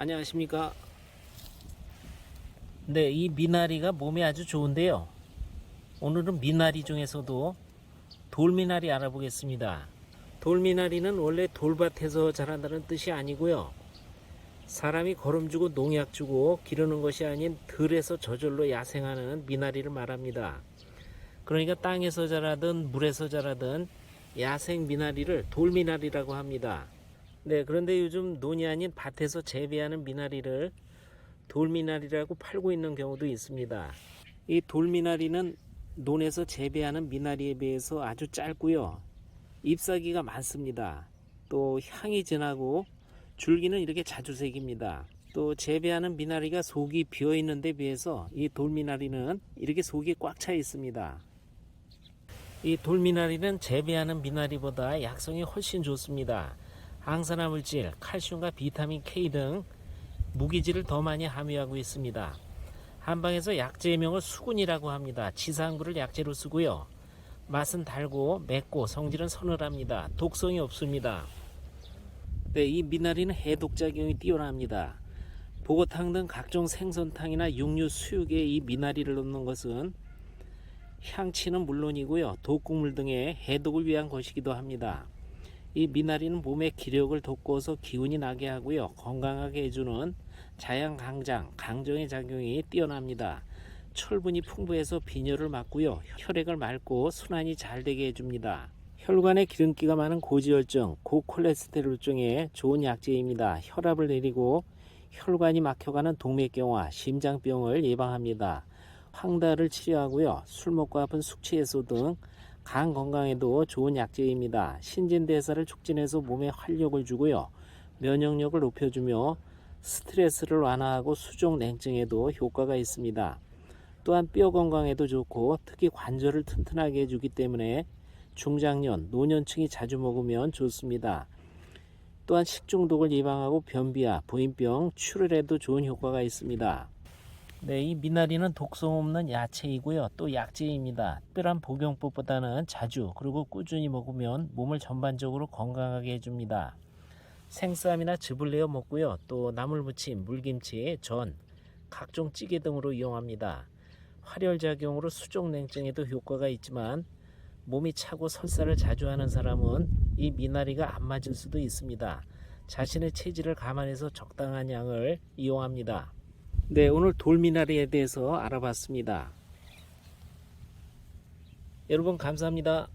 안녕하십니까. 네, 이 미나리가 몸에 아주 좋은데요. 오늘은 미나리 중에서도 돌미나리 알아보겠습니다. 돌미나리는 원래 돌밭에서 자란다는 뜻이 아니고요. 사람이 거름 주고 농약 주고 기르는 것이 아닌 들에서 저절로 야생하는 미나리를 말합니다. 그러니까 땅에서 자라든 물에서 자라든 야생 미나리를 돌미나리라고 합니다. 네, 그런데 요즘 논이 아닌 밭에서 재배하는 미나리를 돌미나리라고 팔고 있는 경우도 있습니다. 이 돌미나리는 논에서 재배하는 미나리에 비해서 아주 짧고요. 잎사귀가 많습니다. 또 향이 진하고 줄기는 이렇게 자주색입니다. 또 재배하는 미나리가 속이 비어 있는 데 비해서 이 돌미나리는 이렇게 속이 꽉 차 있습니다. 이 돌미나리는 재배하는 미나리보다 약성이 훨씬 좋습니다. 항산화 물질, 칼슘과 비타민 K 등 무기질을 더 많이 함유하고 있습니다. 한방에서 약재명을 수군이라고 합니다. 지상부를 약재로 쓰고요. 맛은 달고 맵고 성질은 서늘합니다. 독성이 없습니다. 네, 이 미나리는 해독 작용이 뛰어납니다. 보고탕 등 각종 생선탕이나 육류 수육에 이 미나리를 넣는 것은 향치는 물론이고요. 독국물 등의 해독을 위한 것이기도 합니다. 이 미나리는 몸의 기력을 돋궈서 기운이 나게 하고요. 건강하게 해주는 자양강장, 강정의 작용이 뛰어납니다. 철분이 풍부해서 빈혈을 막고요. 혈액을 맑고 순환이 잘 되게 해줍니다. 혈관에 기름기가 많은 고지혈증, 고콜레스테롤증에 좋은 약재입니다. 혈압을 내리고 혈관이 막혀가는 동맥경화, 심장병을 예방합니다. 황달을 치료하고요. 술 먹고 아픈 숙취 해소 등 간 건강에도 좋은 약재입니다. 신진대사를 촉진해서 몸에 활력을 주고요. 면역력을 높여주며 스트레스를 완화하고 수족 냉증에도 효과가 있습니다. 또한 뼈 건강에도 좋고 특히 관절을 튼튼하게 해주기 때문에 중장년, 노년층이 자주 먹으면 좋습니다. 또한 식중독을 예방하고 변비와 부인병, 출혈에도 좋은 효과가 있습니다. 네, 이 미나리는 독성 없는 야채이고요. 또 약재입니다. 특별한 복용법보다는 자주 그리고 꾸준히 먹으면 몸을 전반적으로 건강하게 해줍니다. 생쌈이나 즙을 내어 먹고요. 또 나물무침, 물김치, 전, 각종 찌개 등으로 이용합니다. 활혈작용으로 수족냉증에도 효과가 있지만 몸이 차고 설사를 자주 하는 사람은 이 미나리가 안 맞을 수도 있습니다. 자신의 체질을 감안해서 적당한 양을 이용합니다. 네, 오늘 돌미나리에 대해서 알아봤습니다. 여러분 감사합니다.